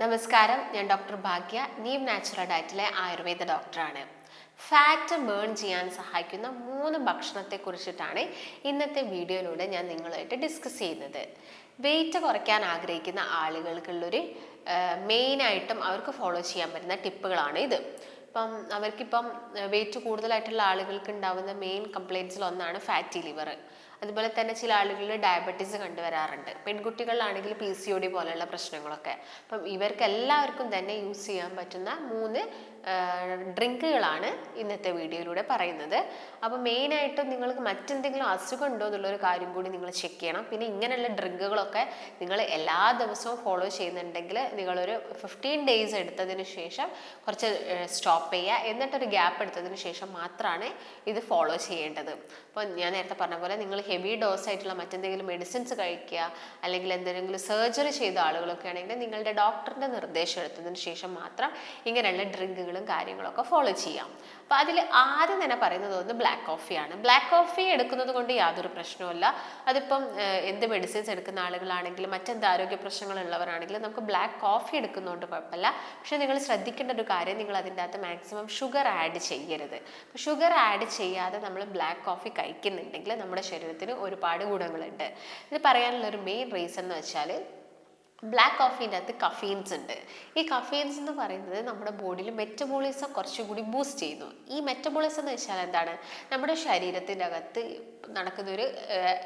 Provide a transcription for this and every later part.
നമസ്കാരം ഞാൻ ഡോക്ടർ ഭാഗ്യ നീം നാച്ചുറൽ ഡയറ്റിലെ ആയുർവേദ ഡോക്ടറാണ്. ഫാറ്റ് ബേൺ ചെയ്യാൻ സഹായിക്കുന്ന മൂന്ന് ഭക്ഷണത്തെ കുറിച്ചിട്ടാണ് ഇന്നത്തെ വീഡിയോയിലൂടെ ഞാൻ നിങ്ങളായിട്ട് ഡിസ്കസ് ചെയ്യുന്നത്. വെയിറ്റ് കുറയ്ക്കാൻ ആഗ്രഹിക്കുന്ന ആളുകൾക്കുള്ളൊരു മെയിനായിട്ടും അവർക്ക് ഫോളോ ചെയ്യാൻ പറ്റുന്ന ടിപ്പുകളാണ് ഇത്. ഇപ്പം അവർക്കിപ്പം വെയിറ്റ് കൂടുതലായിട്ടുള്ള ആളുകൾക്ക് ഉണ്ടാവുന്ന മെയിൻ കംപ്ലയിൻസിൽ ഒന്നാണ് ഫാറ്റി ലിവർ അതുപോലെ തന്നെ ചില ആളുകളിൽ ഡയബറ്റീസ് കണ്ടുവരാറുണ്ട്. പെൺകുട്ടികളിലാണെങ്കിൽ പി സി ഒ ഡി പോലെയുള്ള പ്രശ്നങ്ങളൊക്കെ. അപ്പം ഇവർക്ക് എല്ലാവർക്കും തന്നെ യൂസ് ചെയ്യാൻ പറ്റുന്ന മൂന്ന് ഡ്രിങ്കുകളാണ് ഇന്നത്തെ വീഡിയോയിലൂടെ പറയുന്നത്. അപ്പോൾ മെയിനായിട്ടും നിങ്ങൾക്ക് മറ്റെന്തെങ്കിലും അസുഖം ഉണ്ടോ എന്നുള്ളൊരു കാര്യം കൂടി നിങ്ങൾ ചെക്ക് ചെയ്യണം. പിന്നെ ഇങ്ങനെയുള്ള ഡ്രിങ്കുകളൊക്കെ നിങ്ങൾ എല്ലാ ദിവസവും ഫോളോ ചെയ്യുന്നുണ്ടെങ്കിൽ നിങ്ങളൊരു ഫിഫ്റ്റീൻ ഡേയ്സ് എടുത്തതിന് ശേഷം കുറച്ച് സ്റ്റോപ്പ് ചെയ്യുക. എന്നിട്ടൊരു ഗ്യാപ്പ് എടുത്തതിന് ശേഷം മാത്രമാണ് ഇത് ഫോളോ ചെയ്യേണ്ടത്. അപ്പോൾ ഞാൻ നേരത്തെ പറഞ്ഞ പോലെ നിങ്ങൾ ഹെവി ഡോസ് ആയിട്ടുള്ള മറ്റെന്തെങ്കിലും മെഡിസിൻസ് കഴിക്കുക അല്ലെങ്കിൽ എന്തെങ്കിലും സർജറി ചെയ്ത ആളുകളൊക്കെ ആണെങ്കിൽ നിങ്ങളുടെ ഡോക്ടറിന്റെ നിർദ്ദേശം എടുത്തതിന് ശേഷം മാത്രം ഇങ്ങനെയുള്ള ഡ്രിങ്കുകളും കാര്യങ്ങളൊക്കെ ഫോളോ ചെയ്യാം. അപ്പോൾ അതിൽ ആദ്യം തന്നെ പറയുന്നത് ഒന്ന് ബ്ലാക്ക് കോഫിയാണ് ബ്ലാക്ക് കോഫി എടുക്കുന്നത് കൊണ്ട് യാതൊരു പ്രശ്നവുമില്ല. അതിപ്പം എന്ത് മെഡിസിൻസ് എടുക്കുന്ന ആളുകളാണെങ്കിലും മറ്റെന്ത് ആരോഗ്യ പ്രശ്നങ്ങളുള്ളവരാണെങ്കിലും നമുക്ക് ബ്ലാക്ക് കോഫി എടുക്കുന്നതുകൊണ്ട് കുഴപ്പമില്ല. പക്ഷെ നിങ്ങൾ ശ്രദ്ധിക്കേണ്ട ഒരു കാര്യം നിങ്ങൾ അതിന്റെ അകത്ത് മാക്സിമം ഷുഗർ ആഡ് ചെയ്യരുത്. ഷുഗർ ആഡ് ചെയ്യാതെ നമ്മൾ ബ്ലാക്ക് കോഫി കഴിക്കുന്നുണ്ടെങ്കിൽ നമ്മുടെ ശരീരത്തിന് ഒരുപാട് ഗുണങ്ങളുണ്ട്. ഇത് പറയാനുള്ള ഒരു മെയിൻ റീസൺ എന്ന് വെച്ചാൽ ബ്ലാക്ക് കോഫീന്റെ അകത്ത് കഫീൻസ് ഉണ്ട്. ഈ കഫീൻസ് എന്ന് പറയുന്നത് നമ്മുടെ ബോഡിയിൽ മെറ്റബോളിസം കുറച്ചും കൂടി ബൂസ്റ്റ് ചെയ്യുന്നു. ഈ മെറ്റബോളിസം എന്ന് വെച്ചാൽ എന്താണ്? നമ്മുടെ ശരീരത്തിന്റെ അകത്ത് നടക്കുന്ന ഒരു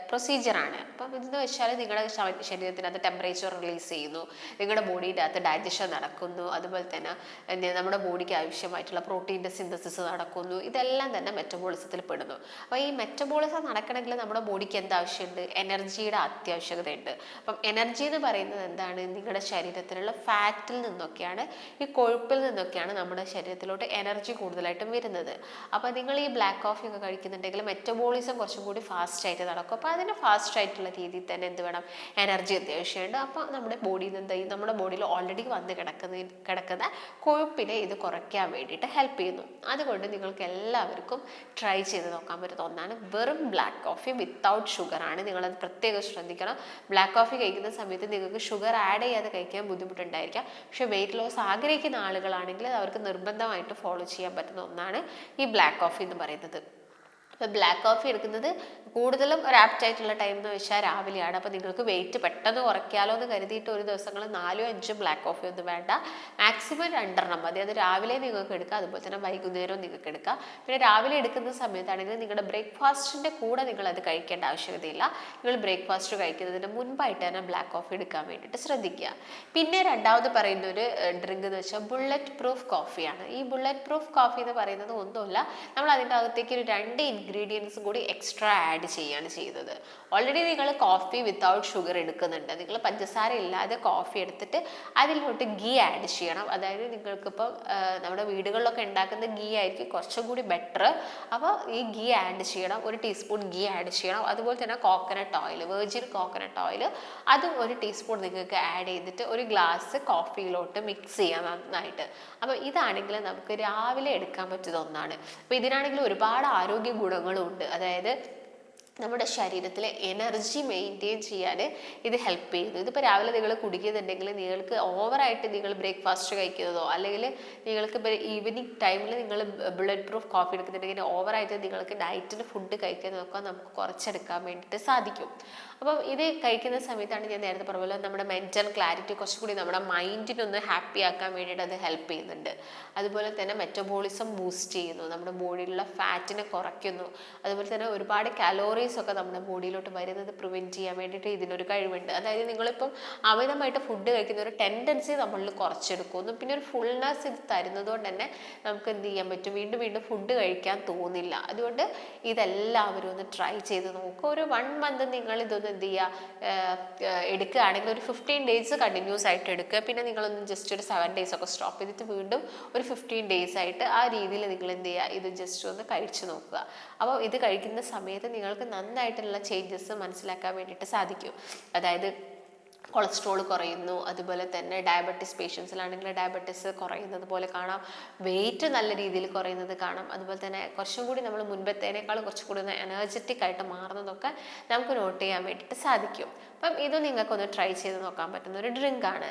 പ്രൊസീജിയറാണ് അപ്പം ഇതെന്ന് വെച്ചാൽ നിങ്ങളുടെ ശരീരത്തിനകത്ത് ടെമ്പറേച്ചർ റിലീസ് ചെയ്യുന്നു. നിങ്ങളുടെ ബോഡീന്റെ അകത്ത് ഡൈജഷൻ നടക്കുന്നു. അതുപോലെ തന്നെ നമ്മുടെ ബോഡിക്ക് ആവശ്യമായിട്ടുള്ള പ്രോട്ടീന്റെ സിന്തസിസ് നടക്കുന്നു. ഇതെല്ലാം തന്നെ മെറ്റബോളിസത്തിൽ പെടുന്നു. അപ്പോൾ ഈ മെറ്റബോളിസം നടക്കണമെങ്കിൽ നമ്മുടെ ബോഡിക്ക് എന്താവശ്യമുണ്ട്? എനർജിയുടെ അത്യാവശ്യകതയുണ്ട്. അപ്പം എനർജി എന്ന് പറയുന്നത് എന്താണ് നിങ്ങളുടെ ശരീരത്തിലുള്ള ഫാറ്റിൽ നിന്നൊക്കെയാണ് ഈ കൊഴുപ്പിൽ നിന്നൊക്കെയാണ് നമ്മുടെ ശരീരത്തിലോട്ട് എനർജി കൂടുതലായിട്ടും വരുന്നത്. അപ്പോൾ നിങ്ങൾ ഈ ബ്ലാക്ക് കോഫി ഒക്കെ കഴിക്കുന്നുണ്ടെങ്കിൽ മെറ്റബോളിസം കുറച്ചും കൂടി ഫാസ്റ്റ് ആയിട്ട് നടക്കും. അപ്പോൾ അതിന് ഫാസ്റ്റ് ആയിട്ടുള്ള രീതിയിൽ തന്നെ എന്ത് വേണം? എനർജി അത്യാവശ്യമുണ്ട്. അപ്പോൾ നമ്മുടെ ബോഡിയിൽ നിന്ന്? നമ്മുടെ ബോഡിയിൽ ഓൾറെഡി വന്ന് കിടക്കുന്ന കിടക്കുന്ന കൊഴുപ്പിനെ ഇത് കുറയ്ക്കാൻ വേണ്ടിയിട്ട് ഹെൽപ്പ് ചെയ്യുന്നു. അതുകൊണ്ട് നിങ്ങൾക്ക് എല്ലാവർക്കും ട്രൈ ചെയ്ത് നോക്കാൻ പറ്റുന്ന ഒന്നാണ് വെറും ബ്ലാക്ക് കോഫി വിത്തൗട്ട് ഷുഗറാണ് നിങ്ങളത് പ്രത്യേകം ശ്രദ്ധിക്കണം. ബ്ലാക്ക് കോഫി കഴിക്കുന്ന സമയത്ത് നിങ്ങൾക്ക് ഷുഗർ ആഡ് ചെയ്യാതെ കഴിക്കാൻ ബുദ്ധിമുട്ടുണ്ടായിരിക്കാം. പക്ഷേ വെയിറ്റ് ലോസ് ആഗ്രഹിക്കുന്ന ആളുകളാണെങ്കിൽ അവർക്ക് നിർബന്ധമായിട്ട് ഫോളോ ചെയ്യാൻ പറ്റുന്ന ഒന്നാണ് ഈ ബ്ലാക്ക് കോഫി എന്ന് പറയുന്നത്. ബ്ലാക്ക് കോഫി എടുക്കുന്നത് കൂടുതലും ഒരു ആപ്റ്റായിട്ടുള്ള ടൈം എന്ന് വെച്ചാൽ രാവിലെയാണ്. അപ്പോൾ നിങ്ങൾക്ക് വെയിറ്റ് പെട്ടെന്ന് കുറയ്ക്കാലോ എന്ന് കരുതിയിട്ട് ഒരു ദിവസങ്ങൾ നാലോ അഞ്ചോ ബ്ലാക്ക് കോഫി ഒന്നും വേണ്ട. മാക്സിമം രണ്ടെണ്ണം മതി. അത് രാവിലെ നിങ്ങൾക്ക് എടുക്കാം അതുപോലെ തന്നെ വൈകുന്നേരവും നിങ്ങൾക്ക് എടുക്കാം. പിന്നെ രാവിലെ എടുക്കുന്ന സമയത്താണെങ്കിൽ നിങ്ങളുടെ ബ്രേക്ക്ഫാസ്റ്റിന്റെ കൂടെ നിങ്ങൾ അത് കഴിക്കേണ്ട ആവശ്യകതയില്ല. നിങ്ങൾ ബ്രേക്ക്ഫാസ്റ്റ് കഴിക്കുന്നതിന് മുൻപായിട്ട് തന്നെ ബ്ലാക്ക് കോഫി എടുക്കാൻ വേണ്ടിയിട്ട് ശ്രദ്ധിക്കുക. പിന്നെ രണ്ടാമത് പറയുന്ന ഒരു ഡ്രിങ്ക് എന്ന് വെച്ചാൽ ബുള്ളറ്റ് പ്രൂഫ് കോഫിയാണ് ഈ ബുള്ളറ്റ് പ്രൂഫ് കോഫി എന്ന് പറയുന്നത് ഒന്നുമില്ല. നമ്മൾ അതിന്റെ അകത്തേക്ക് ഒരു രണ്ട് ഇൻഗ്രീഡിയൻസ് കൂടി എക്സ്ട്രാ ആഡ് ചെയ്യുകയാണ് ചെയ്തത്. ഓൾറെഡി നിങ്ങൾ കോഫി വിത്തൗട്ട് ഷുഗർ എടുക്കുന്നുണ്ട്. നിങ്ങൾ പഞ്ചസാര ഇല്ലാതെ കോഫി എടുത്തിട്ട് അതിലോട്ട് ഗീ ആഡ് ചെയ്യണം. അതായത് നിങ്ങൾക്കിപ്പോൾ നമ്മുടെ വീടുകളിലൊക്കെ ഉണ്ടാക്കുന്ന ഗീ ആയിരിക്കും കുറച്ചും കൂടി ബെറ്റർ അപ്പോൾ ഈ ഗീ ആഡ് ചെയ്യണം. ഒരു ടീസ്പൂൺ ഗീ ആഡ് ചെയ്യണം. അതുപോലെ തന്നെ coconut oil virgin coconut oil അതും ഒരു ടീസ്പൂൺ നിങ്ങൾക്ക് ആഡ് ചെയ്തിട്ട് ഒരു ഗ്ലാസ് കോഫിയിലോട്ട് മിക്സ് ചെയ്യാം നന്നായിട്ട്. അപ്പോൾ ഇതാണെങ്കിൽ നമുക്ക് രാവിലെ എടുക്കാൻ പറ്റുന്ന ഒന്നാണ്. അപ്പോൾ ഇതിനാണെങ്കിൽ ഒരുപാട് ആരോഗ്യ ഗുണങ്ങളും ഉണ്ട്. അതായത് നമ്മുടെ ശരീരത്തിലെ എനർജി മെയിന്റെയിൻ ചെയ്യാൻ ഇത് ഹെൽപ്പ് ചെയ്യുന്നു. ഇതിപ്പോൾ രാവിലെ നിങ്ങൾ കുടിക്കുന്നുണ്ടെങ്കിൽ നിങ്ങൾക്ക് ഓവറായിട്ട് നിങ്ങൾ ബ്രേക്ക്ഫാസ്റ്റ് കഴിക്കുന്നതോ അല്ലെങ്കിൽ നിങ്ങൾക്ക് ഇപ്പോൾ ഈവനിങ് ടൈമിൽ നിങ്ങൾ ബ്ലഡ് പ്രൂഫ് കോഫി എടുക്കുന്നുണ്ടെങ്കിൽ ഓവറായിട്ട് നിങ്ങൾക്ക് ഡയറ്റിന് ഫുഡ് കഴിക്കുന്നതൊക്കെ നമുക്ക് കുറച്ചെടുക്കാൻ വേണ്ടിയിട്ട് സാധിക്കും. അപ്പം ഇത് കഴിക്കുന്ന സമയത്താണ് ഞാൻ നേരത്തെ പറഞ്ഞ പോലെ നമ്മുടെ മെന്റൽ ക്ലാരിറ്റി കുറച്ചുകൂടി നമ്മുടെ മൈൻഡിനൊന്ന് ഹാപ്പി ആക്കാൻ വേണ്ടിയിട്ട് അത് ഹെൽപ്പ് ചെയ്യുന്നുണ്ട്. അതുപോലെ തന്നെ മെറ്റബോളിസം ബൂസ്റ്റ് ചെയ്യുന്നു. നമ്മുടെ ബോഡിയിലുള്ള ഫാറ്റിനെ കുറയ്ക്കുന്നു. അതുപോലെ തന്നെ ഒരുപാട് കാലോറീസ് ഒക്കെ നമ്മുടെ ബോഡിയിലോട്ട് വരുന്നത് പ്രിവെന്റ് ചെയ്യാൻ വേണ്ടിയിട്ട് ഇതിനൊരു കഴിവുണ്ട്. അതായത് നിങ്ങളിപ്പം അമിതമായിട്ട് ഫുഡ് കഴിക്കുന്ന ഒരു ടെൻഡൻസി നമ്മളിൽ കുറച്ചെടുക്കുന്നു പിന്നെ ഒരു ഫുൾനെസ് ഇത് തരുന്നത് കൊണ്ട് തന്നെ നമുക്ക് എന്ത് ചെയ്യാൻ പറ്റും? വീണ്ടും വീണ്ടും ഫുഡ് കഴിക്കാൻ തോന്നില്ല. അതുകൊണ്ട് ഇതെല്ലാവരും ഒന്ന് ട്രൈ ചെയ്ത് നോക്കുക ഒരു വൺ മന്ത് നിങ്ങൾ ഇതൊന്ന് എന്ത് ചെയ്യുക എടുക്കുകയാണെങ്കിൽ ഒരു ഫിഫ്റ്റീൻ ഡേയ്സ് കണ്ടിന്യൂസ് ആയിട്ട് എടുക്കുക. പിന്നെ നിങ്ങളൊന്ന് ജസ്റ്റ് ഒരു സെവൻ ഡേയ്സ് ഒക്കെ സ്റ്റോപ്പ് ചെയ്തിട്ട് വീണ്ടും ഒരു ഫിഫ്റ്റീൻ ഡേയ്സ് ആയിട്ട് ആ രീതിയിൽ നിങ്ങൾ എന്ത് ചെയ്യുക? ഇത് ജസ്റ്റ് ഒന്ന് കഴിച്ചു നോക്കുക. അപ്പോൾ ഇത് കഴിക്കുന്ന സമയത്ത് നിങ്ങൾക്ക് നന്നായിട്ടുള്ള ചേഞ്ചസ് മനസ്സിലാക്കാൻ വേണ്ടിയിട്ട് സാധിക്കും. അതായത് കൊളസ്ട്രോൾ കുറയുന്നു അതുപോലെ തന്നെ ഡയബറ്റിസ് പേഷ്യൻസിലാണെങ്കിൽ ഡയബറ്റിസ് കുറയുന്നത് പോലെ കാണാം. വെയിറ്റ് നല്ല രീതിയിൽ കുറയുന്നത് കാണാം. അതുപോലെ തന്നെ കുറച്ചും കൂടി നമ്മൾ മുൻപത്തേനേക്കാളും കുറച്ചും കൂടി ഒന്ന് എനർജറ്റിക് ആയിട്ട് മാറുന്നതൊക്കെ നമുക്ക് നോട്ട് ചെയ്യാൻ വേണ്ടിയിട്ട് സാധിക്കും. അപ്പം ഇത് നിങ്ങൾക്കൊന്ന് ട്രൈ ചെയ്ത് നോക്കാൻ പറ്റുന്ന ഒരു ഡ്രിങ്കാണ്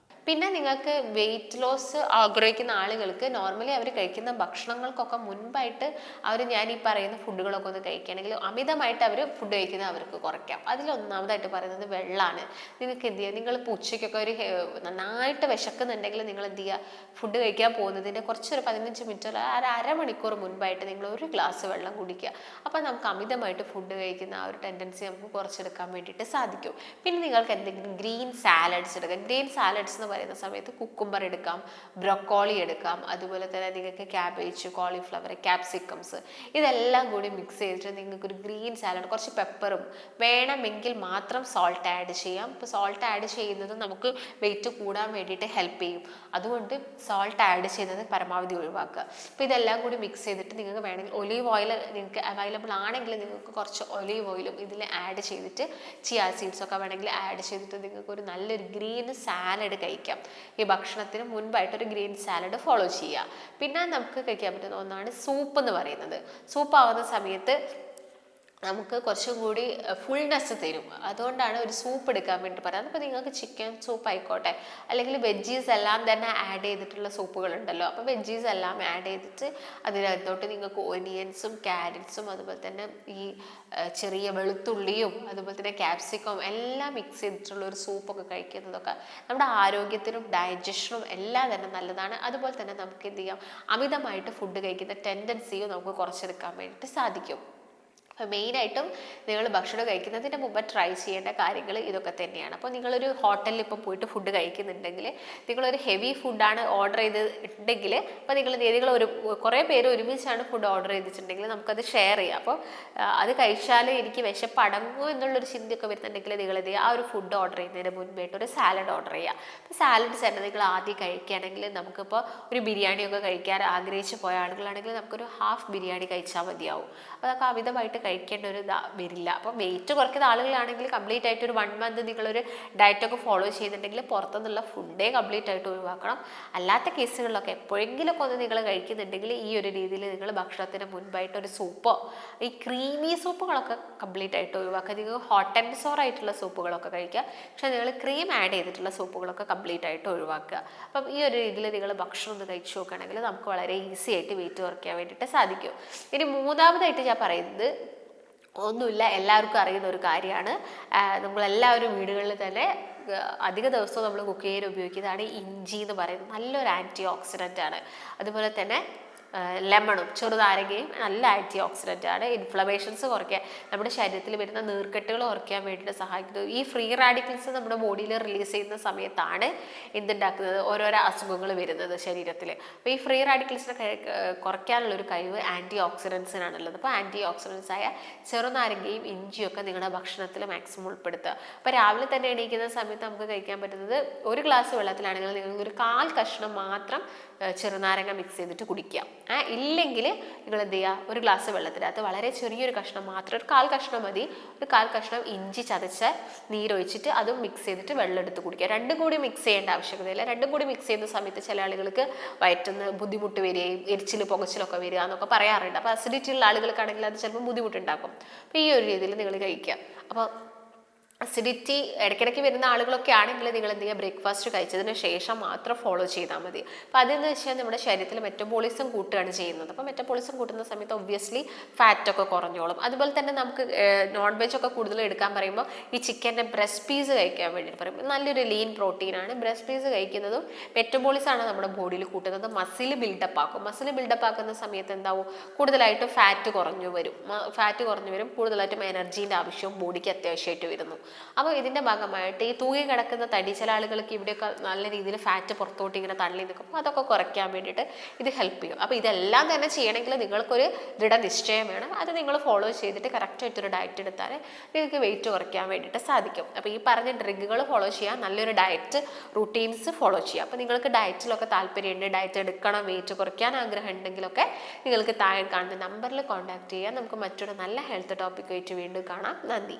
പിന്നെ നിങ്ങൾക്ക് വെയിറ്റ് ലോസ് ആഗ്രഹിക്കുന്ന ആളുകൾക്ക് നോർമലി അവർ കഴിക്കുന്ന ഭക്ഷണങ്ങൾക്കൊക്കെ മുൻപായിട്ട് അവർ ഞാൻ ഈ പറയുന്ന ഫുഡുകളൊക്കെ ഒന്ന് കഴിക്കുകയാണെങ്കിൽ അമിതമായിട്ട് അവർ ഫുഡ് കഴിക്കുന്നത് അവർക്ക് കുറയ്ക്കാം. അതിലൊന്നാമതായിട്ട് പറയുന്നത് വെള്ളമാണ്. നിങ്ങൾക്ക് എന്ത് ചെയ്യുക നിങ്ങൾ ഇപ്പോൾ ഉച്ചയ്ക്കൊക്കെ ഒരു നന്നായിട്ട് വിശക്കുന്നുണ്ടെങ്കിൽ നിങ്ങൾ എന്ത് ചെയ്യുക? ഫുഡ് കഴിക്കാൻ പോകുന്നതിന്റെ കുറച്ചൊരു പതിനഞ്ച് മിനിറ്റ് ഒരു അരമണിക്കൂർ മുൻപായിട്ട് നിങ്ങൾ ഒരു ഗ്ലാസ് വെള്ളം കുടിക്കുക. അപ്പോൾ നമുക്ക് അമിതമായിട്ട് ഫുഡ് കഴിക്കുന്ന ആ ഒരു ടെൻഡൻസി നമുക്ക് കുറച്ചെടുക്കാൻ വേണ്ടിയിട്ട് സാധിക്കും. പിന്നെ നിങ്ങൾക്ക് എന്തെങ്കിലും ഗ്രീൻ സാലഡ്സ് എടുക്കാം. ഗ്രീൻ സാലഡ്സ് എന്ന് പറയുന്ന സമയത്ത് കുക്കുംബർ എടുക്കാം ബ്രൊക്കോളി എടുക്കാം അതുപോലെ തന്നെ നിങ്ങൾക്ക് ക്യാബേജ് കോളിഫ്ലവർ ക്യാപ്സിക്കംസ് ഇതെല്ലാം കൂടി മിക്സ് ചെയ്തിട്ട് നിങ്ങൾക്ക് ഒരു ഗ്രീൻ സാലഡ് കുറച്ച് പെപ്പറും വേണമെങ്കിൽ മാത്രം സോൾട്ട് ആഡ് ചെയ്യാം. ഇപ്പോൾ സോൾട്ട് ആഡ് ചെയ്യുന്നത് നമുക്ക് വെയിറ്റ് കൂടാൻ വേണ്ടിയിട്ട് ഹെൽപ്പ് ചെയ്യും. അതുകൊണ്ട് സോൾട്ട് ആഡ് ചെയ്യുന്നത് പരമാവധി ഒഴിവാക്കുക. അപ്പോൾ ഇതെല്ലാം കൂടി മിക്സ് ചെയ്തിട്ട് നിങ്ങൾക്ക് വേണമെങ്കിൽ ഒലീവ് ഓയിൽ നിങ്ങൾക്ക് അവൈലബിൾ ആണെങ്കിൽ നിങ്ങൾക്ക് കുറച്ച് ഒലീവ് ഓയിലും ഇതിൽ ആഡ് ചെയ്തിട്ട് ചിയാ സീഡ്സ് ഒക്കെ വേണമെങ്കിൽ ആഡ് ചെയ്തിട്ട് നിങ്ങൾക്ക് ഒരു നല്ലൊരു ഗ്രീൻ സാലഡ് കഴിക്കാം. ഈ ഭക്ഷണത്തിന് മുൻപായിട്ട് ഒരു ഗ്രീൻ സാലഡ് ഫോളോ ചെയ്യുക. പിന്നെ നമുക്ക് കഴിക്കാൻ പറ്റുന്ന ഒന്നാണ് സൂപ്പ് എന്ന് പറയുന്നത്. സൂപ്പ് ആവുന്ന സമയത്ത് നമുക്ക് കുറച്ചും കൂടി ഫുൾനെസ് തരും. അതുകൊണ്ടാണ് ഒരു സൂപ്പ് എടുക്കാൻ വേണ്ടി പറയുന്നത്. അപ്പോൾ നിങ്ങൾക്ക് ചിക്കൻ സൂപ്പ് ആയിക്കോട്ടെ അല്ലെങ്കിൽ വെജീസ് എല്ലാം തന്നെ ആഡ് ചെയ്തിട്ടുള്ള സൂപ്പുകളുണ്ടല്ലോ അപ്പോൾ വെജീസ് എല്ലാം ആഡ് ചെയ്തിട്ട് അതിനകത്തോട്ട് നിങ്ങൾക്ക് ഓനിയൻസും ക്യാരറ്റ്സും അതുപോലെ തന്നെ ഈ ചെറിയ വെളുത്തുള്ളിയും അതുപോലെ തന്നെ ക്യാപ്സിക്കം എല്ലാം മിക്സ് ചെയ്തിട്ടുള്ള ഒരു സൂപ്പൊക്കെ കഴിക്കുന്നതൊക്കെ നമ്മുടെ ആരോഗ്യത്തിനും ഡയജഷനും എല്ലാം തന്നെ നല്ലതാണ്. അതുപോലെ തന്നെ നമുക്ക് എന്ത് ചെയ്യാം? അമിതമായിട്ട് ഫുഡ് കഴിക്കുന്ന ടെൻഡൻസിയും നമുക്ക് കുറച്ചെടുക്കാൻ വേണ്ടിയിട്ട് സാധിക്കും. അപ്പോൾ മെയിനായിട്ടും നിങ്ങൾ ഭക്ഷണം കഴിക്കുന്നതിന് മുമ്പ് ട്രൈ ചെയ്യേണ്ട കാര്യങ്ങൾ ഇതൊക്കെ തന്നെയാണ്. അപ്പോൾ നിങ്ങളൊരു ഹോട്ടലിൽ ഇപ്പോൾ പോയിട്ട് ഫുഡ് കഴിക്കുന്നുണ്ടെങ്കിൽ നിങ്ങളൊരു ഹെവി ഫുഡാണ് ഓർഡർ ചെയ്തിട്ടുണ്ടെങ്കിൽ അപ്പോൾ നിങ്ങൾ നിങ്ങൾ ഒരു കുറേ പേര് ഒരുമിച്ചാണ് ഫുഡ് ഓർഡർ ചെയ്തിട്ടുണ്ടെങ്കിൽ നമുക്കത് ഷെയർ ചെയ്യാം. അപ്പോൾ അത് കഴിച്ചാൽ എനിക്ക് വിശപ്പ് അടങ്ങുമോ എന്നുള്ളൊരു ചിന്തയൊക്കെ വരുന്നുണ്ടെങ്കിൽ നിങ്ങൾ എന്ത് ആ ഒരു ഫുഡ് ഓർഡർ ചെയ്യുന്നതിന് മുൻപായിട്ട് ഒരു സാലഡ് ഓർഡർ ചെയ്യുക. അപ്പോൾ സാലഡ് തന്നെ നിങ്ങൾ ആദ്യം കഴിക്കുകയാണെങ്കിൽ നമുക്കിപ്പോൾ ഒരു ബിരിയാണിയൊക്കെ കഴിക്കാൻ ആഗ്രഹിച്ച് പോയ ആളുകളാണെങ്കിൽ നമുക്കൊരു ഹാഫ് ബിരിയാണി കഴിച്ചാൽ മതിയാവും. അതൊക്കെ അമിതമായിട്ട് കഴിക്കേണ്ട ഒരു വരില്ല. അപ്പോൾ വെയിറ്റ് കുറയ്ക്കുന്ന ആളുകളാണെങ്കിൽ കംപ്ലീറ്റ് ആയിട്ട് ഒരു വൺ മന്ത് നിങ്ങളൊരു ഡയറ്റൊക്കെ ഫോളോ ചെയ്യുന്നുണ്ടെങ്കിൽ പുറത്തുനിന്നുള്ള ഫുഡേ കംപ്ലീറ്റ് ആയിട്ട് ഒഴിവാക്കണം. അല്ലാത്ത കേസുകളിലൊക്കെ എപ്പോഴെങ്കിലുമൊക്കെ ഒന്ന് നിങ്ങൾ കഴിക്കുന്നുണ്ടെങ്കിൽ ഈ ഒരു രീതിയിൽ നിങ്ങൾ ഭക്ഷണത്തിന് മുൻപായിട്ട് ഒരു സൂപ്പോ ഈ ക്രീമി സൂപ്പുകളൊക്കെ കംപ്ലീറ്റ് ആയിട്ട് ഒഴിവാക്കുക. നിങ്ങൾ ഹോട്ട് ആൻഡ് സോർ ആയിട്ടുള്ള സൂപ്പുകളൊക്കെ കഴിക്കുക. പക്ഷെ നിങ്ങൾ ക്രീം ആഡ് ചെയ്തിട്ടുള്ള സൂപ്പുകളൊക്കെ കംപ്ലീറ്റ് ആയിട്ട് ഒഴിവാക്കുക. അപ്പം ഈ ഒരു രീതിയിൽ നിങ്ങൾ ഭക്ഷണം ഒന്ന് കഴിച്ചു നോക്കുകയാണെങ്കിൽ നമുക്ക് വളരെ ഈസി ആയിട്ട് വെയിറ്റ് കുറയ്ക്കാൻ വേണ്ടിയിട്ട് സാധിക്കും. ഇനി മൂന്നാമതായിട്ട് ഞാൻ പറയുന്നത് ഒന്നുമില്ല എല്ലാവർക്കും അറിയുന്ന ഒരു കാര്യമാണ്. നമ്മളെല്ലാവരും വീടുകളിൽ തന്നെ അധിക ദിവസവും നമ്മൾ കുക്ക് ചെയ്യാൻ ഉപയോഗിക്കുന്നതാണ് ഇഞ്ചി എന്ന് പറയുന്നത്. നല്ലൊരു ആന്റി ഓക്സിഡന്റ് ആണ്. അതുപോലെ തന്നെ ലെമണും ചെറുനാരങ്ങയും നല്ല ആന്റി ഓക്സിഡന്റ് ആണ്. ഇൻഫ്ലമേഷൻസ് കുറയ്ക്കാൻ നമ്മുടെ ശരീരത്തിൽ വരുന്ന നീർക്കെട്ടുകൾ കുറയ്ക്കാൻ വേണ്ടിയിട്ട് സഹായിക്കുന്നു. ഈ ഫ്രീ റാഡിക്കൽസ് നമ്മുടെ ബോഡിയിൽ റിലീസ് ചെയ്യുന്ന സമയത്താണ് എന്തുണ്ടാക്കുന്നത്? ഓരോരോ അസുഖങ്ങൾ വരുന്നത് ശരീരത്തിൽ അപ്പോൾ ഈ ഫ്രീ റാഡിക്കൽസിനെ കുറയ്ക്കാനുള്ള ഒരു കഴിവ് ആന്റി ഓക്സിഡൻസിനാണുള്ളത് അപ്പോൾ ആന്റി ഓക്സിഡൻസ് ആയ ചെറുനാരങ്ങയും ഇഞ്ചിയൊക്കെ നിങ്ങളുടെ ഭക്ഷണത്തിൽ മാക്സിമം ഉൾപ്പെടുത്തുക. അപ്പോൾ രാവിലെ തന്നെ എണീക്കുന്ന സമയത്ത് നമുക്ക് കഴിക്കാൻ പറ്റുന്നത് ഒരു ഗ്ലാസ് വെള്ളത്തിലാണെങ്കിൽ നിങ്ങൾക്ക് ഒരു കാൽ കഷ്ണം മാത്രം ചെറുനാരങ്ങ മിക്സ് ചെയ്തിട്ട് കുടിക്കുക. ആ ഇല്ലെങ്കിൽ നിങ്ങൾ എന്ത് ചെയ്യുക? ഒരു ഗ്ലാസ് വെള്ളത്തിനകത്ത് വളരെ ചെറിയൊരു കഷ്ണം മാത്രം ഒരു കാൽ കഷ്ണം മതി. ഒരു കാൽ കഷ്ണം ഇഞ്ചി ചതച്ച നീരൊഴിച്ചിട്ട് അതും മിക്സ് ചെയ്തിട്ട് വെള്ളം എടുത്ത് കുടിക്കുക. രണ്ടും കൂടി മിക്സ് ചെയ്യേണ്ട ആവശ്യകതയില്ല. രണ്ടും കൂടി മിക്സ് ചെയ്യുന്ന സമയത്ത് ചില ആളുകൾക്ക് വയറ്റുന്ന ബുദ്ധിമുട്ട് വരികയും എരിച്ചിൽ പുകച്ചിലൊക്കെ വരിക എന്നൊക്കെ പറയാറുണ്ട്. അപ്പോൾ അസിഡിറ്റി ഉള്ള ആളുകൾക്കാണെങ്കിൽ അത് ചിലപ്പോൾ ബുദ്ധിമുട്ടുണ്ടാക്കും. അപ്പോൾ ഈ ഒരു രീതിയിൽ നിങ്ങൾ കഴിക്കുക. അപ്പോൾ അസിഡിറ്റി ഇടയ്ക്കിടയ്ക്ക് വരുന്ന ആളുകളൊക്കെ ആണെങ്കിൽ നിങ്ങൾ എന്ത് ചെയ്യുക? ബ്രേക്ക്ഫാസ്റ്റ് കഴിച്ചതിന് ശേഷം മാത്രം ഫോളോ ചെയ്താൽ മതി. അപ്പോൾ അതെന്ന് വെച്ചാൽ നമ്മുടെ ശരീരത്തിൽ മെറ്റബോളിസം കൂട്ടുകയാണ് ചെയ്യുന്നത്. അപ്പോൾ മെറ്റബോളിസം കൂട്ടുന്ന സമയത്ത് ഒബ്വിയസ്ലി ഫാറ്റൊക്കെ കുറഞ്ഞോളും. അതുപോലെ തന്നെ നമുക്ക് നോൺ വെജ് ഒക്കെ കൂടുതൽ എടുക്കാൻ പറയുമ്പോൾ ഈ ചിക്കന്റെ ബ്രസ്റ്റ് പീസ് കഴിക്കാൻ വേണ്ടിയിട്ട് പറയും. നല്ലൊരു ലീൻ പ്രോട്ടീനാണ് ബ്രസ്റ്റ് പീസ് കഴിക്കുന്നതും മെറ്റബോളിസം ആണ് നമ്മുടെ ബോഡിയിൽ കൂട്ടുന്നത്. മസിൽ ബിൽഡപ്പ് ആക്കും. മസിൽ ബിൽഡപ്പ് ആക്കുന്ന സമയത്ത് എന്താവും? കൂടുതലായിട്ട് ഫാറ്റ് കുറഞ്ഞു വരും. ഫാറ്റ് കുറഞ്ഞു വരും. കൂടുതലായിട്ടും എനർജീന്റെ ആവശ്യവും ബോഡിക്ക് അത്യാവശ്യമായിട്ട് വരുന്നു. അപ്പോൾ ഇതിന്റെ ഭാഗമായിട്ട് ഈ തൂങ്ങി കിടക്കുന്ന തടി ചില ആളുകൾക്ക് ഇവിടെയൊക്കെ നല്ല രീതിയിൽ ഫാറ്റ് പുറത്തോട്ട് ഇങ്ങനെ തള്ളി നിൽക്കും. അപ്പോൾ അതൊക്കെ കുറയ്ക്കാൻ വേണ്ടിയിട്ട് ഇത് ഹെൽപ്പ് ചെയ്യും. അപ്പോൾ ഇതെല്ലാം തന്നെ ചെയ്യണമെങ്കിൽ നിങ്ങൾക്കൊരു ദൃഢനിശ്ചയം വേണം. അത് നിങ്ങൾ ഫോളോ ചെയ്തിട്ട് കറക്റ്റായിട്ടൊരു ഡയറ്റ് എടുത്താൽ നിങ്ങൾക്ക് വെയിറ്റ് കുറയ്ക്കാൻ വേണ്ടിയിട്ട് സാധിക്കും. അപ്പോൾ ഈ പറഞ്ഞ ഡ്രിങ്കുകൾ ഫോളോ ചെയ്യാൻ നല്ലൊരു ഡയറ്റ് റുട്ടീൻസ് ഫോളോ ചെയ്യുക അപ്പോൾ നിങ്ങൾക്ക് ഡയറ്റിലൊക്കെ താല്പര്യമുണ്ട് ഡയറ്റ് എടുക്കണം വെയിറ്റ് കുറയ്ക്കാൻ ആഗ്രഹം ഉണ്ടെങ്കിലൊക്കെ നിങ്ങൾക്ക് താഴെ കാണുന്ന നമ്പറിൽ കോൺടാക്ട് ചെയ്യാം. നമുക്ക് മറ്റൊരു നല്ല ഹെൽത്ത് ടോപ്പിക്കായിട്ട് വീണ്ടും കാണാം. നന്ദി.